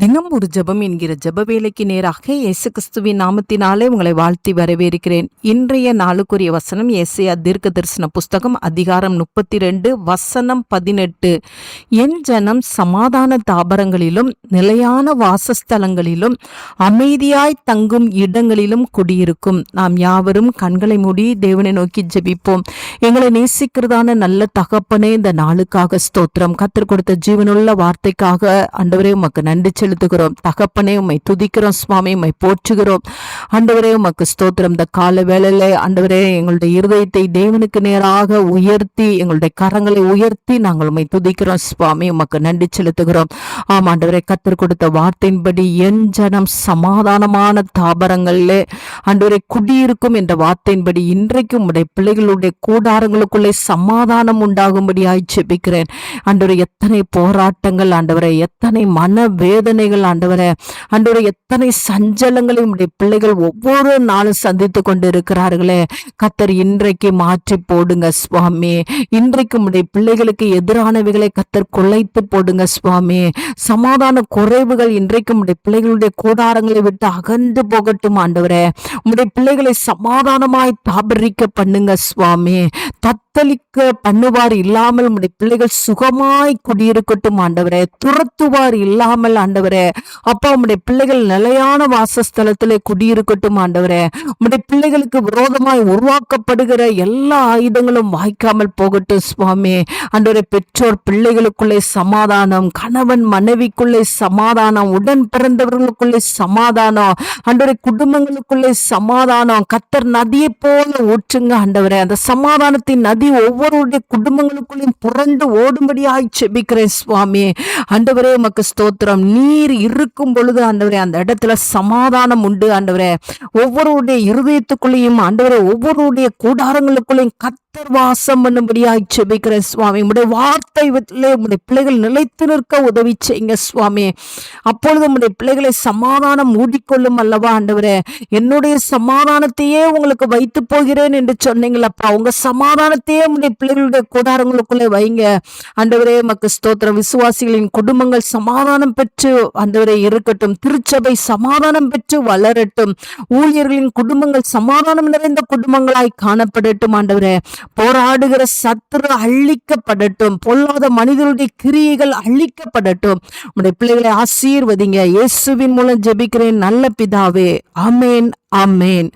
தினம் ஒரு ஜெபம் என்கிற ஜப வேலைக்கு நேராக இயேசு கிறிஸ்துவின் நாமத்தினாலே உங்களை வாழ்த்தி வரவேற்கிறேன். இன்றைய நாளுக்குரிய வசனம் ஏசையா தீர்க்க தரிசன புஸ்தகம் அதிகாரம் முப்பத்தி ரெண்டு வசனம் பதினெட்டு. என் ஜனம் சமாதான தாபரங்களிலும் நிலையான வாசஸ்தலங்களிலும் அமைதியாய் தங்கும் இடங்களிலும் குடியிருக்கும். நாம் யாவரும் கண்களை மூடி தேவனை நோக்கி ஜெபிப்போம். எங்களை நேசிக்கிறதான நல்ல தகப்பனே இந்த நாளுக்காக ஸ்தோத்திரம். கத்திர கொடுத்த ஜீவனுள்ள வார்த்தைக்காக ஆண்டவரே உமக்கு நன்றி செலுத்துகிறோம். தகப்பனே உம்மை துதிக்கிறோம். சுவாமி உம்மை போற்றுகிறோம். ஆண்டவரே உமக்கு ஸ்தோத்திரம். இந்த கால வேளையில ஆண்டவரே எங்களுடைய இருதயத்தை தேவனுக்கு நேராக உயர்த்தி எங்களுடைய கரங்களை உயர்த்தி நாங்கள் உண்மை துதிக்கிறோம். சுவாமி உமக்கு நன்றி செலுத்துகிறோம். ஆம் ஆண்டவரே கத்தர் கொடுத்த வார்த்தையின்படி என் ஜனம் சமாதானமான தாபரங்களிலே ஆண்டவரை குடியிருக்கும் என்ற வார்த்தையின்படி இன்றைக்கும் உடைய பிள்ளைகளுடைய கூடாரங்களுக்குள்ளே சமாதானம் உண்டாகும்படியாய் செபிக்கிறேன் ஆண்டவரை எத்தனை போராட்டங்கள் ஆண்டவரை எத்தனை மன சோதனைகள் ஆண்டவரை. அன்றோட எத்தனை சஞ்சலங்களையும் உடைய பிள்ளைகள் ஒவ்வொரு நாளும் சந்தித்து கொண்டு இருக்கிறார்களே கத்தர் இன்றைக்கு மாற்றி போடுங்க சுவாமி. இன்றைக்கு உடைய பிள்ளைகளுக்கு எதிரானவைகளை கத்தர் குலைத்து போடுங்க சுவாமி. சமாதான குறைவுகள் இன்றைக்கு உடைய பிள்ளைகளுடைய கூடாரங்களை விட்டு அகன்று போகட்டும் ஆண்டவரே. உடைய பிள்ளைகளை சமாதானமாய் தாபரிக்க பண்ணுங்க சுவாமி. தத்தளிக்க பண்ணுவார் இல்லாமல் உடைய பிள்ளைகள் சுகமாய் குடியிருக்கட்டும் ஆண்டவரே. துரத்துவார் இல்லாமல் ஆண்டவர். அப்பா உம்முடைய பிள்ளைகள் நிலையான வாசஸ்தலத்திலே குடியிருக்கட்டும் ஆண்டவரே. உம்முடைய பிள்ளைகளுக்கு விரோதமாய் உருவாக்கப்படுகிற எல்லா ஆயுதங்களும் வாய்க்காமல் போகட்டும் சுவாமி. ஆண்டவரே பெற்றோர் பிள்ளைகளுக்குள்ளே சமாதானம் கணவன் மனைவிக்குள்ளே சமாதானம் உடன் பிறந்தவர்களுக்குள்ளே சமாதானம் ஆண்டவரே குடும்பங்களுக்குள்ளே சமாதானம். கத்தர் நதியை போல ஊற்றுங்க ஆண்டவரே. அந்த சமாதானத்தின் நதி ஒவ்வொருடைய குடும்பங்களுக்குள்ளேயும் புரண்டு ஓடும்படியாய் செபிக்கிறேன் சுவாமி. ஆண்டவரே உமக்கு ஸ்தோத்திரம். நீ நீர் இருக்கும் பொழுது ஆண்டவரே அந்த இடத்துல சமாதானம் உண்டு ஆண்டவரே. ஒவ்வொருடைய இருதயத்துக்குள்ளேயும் ஆண்டவரே ஒவ்வொருடைய கூடாரங்களுக்குள்ளேயும் கத்தர் வாசம் பண்ணும்படியாய் செபிக்கிற சுவாமி. உடைய வார்த்தை உடைய பிள்ளைகள் நிலைத்து நிற்க உதவி செய்யுங்க சுவாமி. அப்பொழுது உடைய பிள்ளைகளை சமாதானம் மூடிக்கொள்ளும் அல்லவா ஆண்டவரே. என்னுடைய சமாதானத்தையே உங்களுக்கு வைத்து போகிறேன் என்று சொன்னீங்களப்பா உங்க சமாதானத்தையே உடைய பிள்ளைகளுடைய கூடாரங்களுக்குள்ளே வைங்க. ஆண்டவரே மக்கு ஸ்தோத்திரம். விசுவாசிகளின் குடும்பங்கள் சமாதானம் பெற்று ஆண்டவரே இருக்கட்டும். திருச்சபை சமாதானம் பெற்று வளரட்டும். ஊழியர்களின் குடும்பங்கள் சமாதானம் நிறைந்த குடும்பங்களாய் காணப்படட்டும் ஆண்டவரே. போராடுகிற சத்துரு அழிக்கப்படட்டும். பொல்லாத மனிதனுடைய கிரியைகள் அழிக்கப்படட்டும். உங்களுடைய பிள்ளைகளை ஆசீர்வதிங்க. இயேசுவின் மூலம் ஜெபிக்கிறேன். நல்ல பிதாவே. அமேன் அமேன்